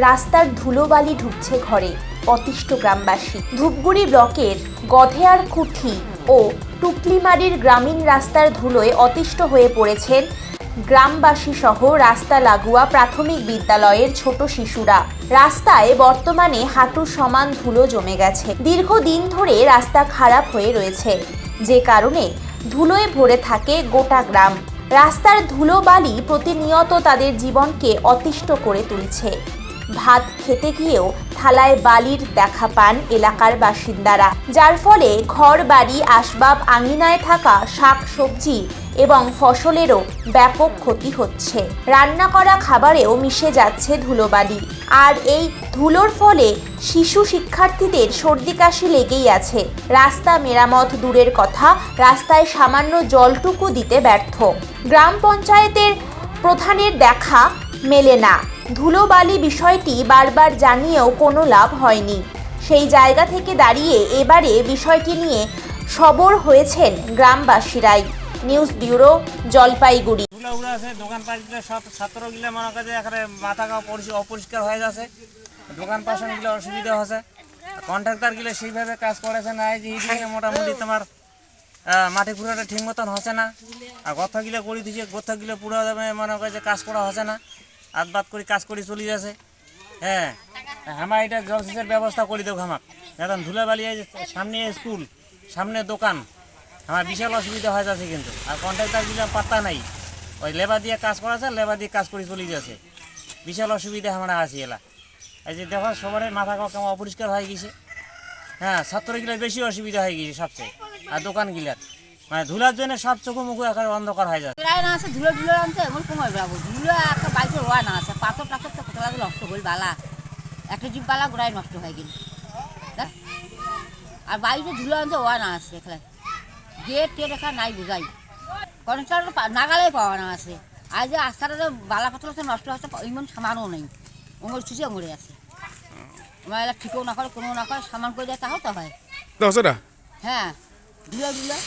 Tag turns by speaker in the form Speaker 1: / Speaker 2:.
Speaker 1: রাস্তার ধুলোবালি ঢুকছে ঘরে, অতিষ্ঠ গ্রামবাসী। ধূপগুড়ি ব্লকের গধেয়ার কুঠি ও টুকলিমারির গ্রামীণ রাস্তার ধুলোয় অতিষ্ঠ হয়ে পড়েছেন গ্রামবাসী সহ রাস্তা লাগোয়া প্রাথমিক বিদ্যালয়ের ছোট শিশুরা। রাস্তায় বর্তমানে হাঁটু সমান ধুলো জমে গেছে। দীর্ঘদিন ধরে রাস্তা খারাপ হয়ে রয়েছে। যে কারণে ধুলোয় ভরে থাকে গোটা গ্রাম। রাস্তার ধুলোবালি প্রতিনিয়ত তাদের জীবনকে অতিষ্ঠ করে তুলছে। ভাত খেতে গিয়েও থালায় বালির দেখা পান এলাকার বাসিন্দারা। যার ফলে ঘর বাড়ি আসবাব আঙিনায় থাকা শাক সবজি এবং ফসলেরও ব্যাপক ক্ষতি হচ্ছে। রান্না করা খাবারেও মিশে যাচ্ছে ধুলোবালি। আর এই ধুলোর ফলে শিশু শিক্ষার্থীদের সর্দি কাশি লেগেই আছে। রাস্তা মেরামত দূরের কথা, রাস্তায় সামান্য জলটুকু দিতে ব্যর্থ। গ্রাম পঞ্চায়েতের প্রধানের দেখা মেলে না। ধুলোবালি বিষয়টি বারবার জানিয়েও কোনো লাভ হয়নি। সেই জায়গা থেকে দাঁড়িয়ে এবারে বিষয়টি নিয়ে সবর হয়েছেন গ্রামবাসীরাই। News bureau, Jalpaiguri.
Speaker 2: আছে দোকান পাশগুলো সব মনে করে এখানে মাথা গা পরিষ্কার অপরিষ্কার হয়ে যাচ্ছে। দোকান পাশনগুলো অসুবিধা হচ্ছে। কন্ট্রাক্টরগুলো সেইভাবে কাজ করেছে না, এই যে মোটামুটি তোমার মাটি পুরোটা ঠিক মতন হচ্ছে না। আর গথগুলো করে দিচ্ছে গথগুলো পুরো মনে করে যে কাজ করা হচ্ছে না। হাত বাদ করে কাজ করে চলে যাচ্ছে। হ্যাঁ আমার এটা জলসেচের ব্যবস্থা করে দেবো আমাক এখন ধুলাবালি সামনে স্কুল, সামনে দোকান, আমার বিশাল অসুবিধা হয়ে যাচ্ছে কিন্তু। আর কন্ট্রাক্টর দিলাম পাত্তা নাই। ওই লেবার দিয়ে কাজ করাছে, লেবার দিয়ে কাজ করে চলে যাচ্ছে। বিশাল অসুবিধা আমরা আছি এলা। এই যে দেখো সবার মাথা কেমন অপরিষ্কার হয়ে গেছে। হ্যাঁ ছাত্রগুলার বেশি অসুবিধা হয়ে গেছে সবচেয়ে। আর দোকানগুলার। মানে ধুলার জন্য সব চোখু মুখ একেবারে অন্ধকার হয়ে যাচ্ছে।
Speaker 3: প্রায় না আছে ধুলো ধুলো আনছে এমন কমাই বেড়াবো ধুলো একটা বাইকে রোয়া না আছে পাথর টাথর তো কোথাও লাগে নষ্ট হল বালা। একটা জিপ বালা গোড়ায় নষ্ট হয়ে গেল। আর বাইরে ধুলো আনছে ওয়া না আছে এখানে। গেট টেট এখানে নাই বুঝাই। কনস্টার নাগালে পাওয়া না আছে। আর যে রাস্তাটা যে বালা পাথর আছে নষ্ট হচ্ছে ইমন সামানও নেই। ওমর চুষে মরে আছে। আমার এলা ঠিকও না করে কোনো না করে সামান করে দেয় তাও তো হয়।
Speaker 4: দশটা
Speaker 3: হ্যাঁ। ধুলো ধুলো।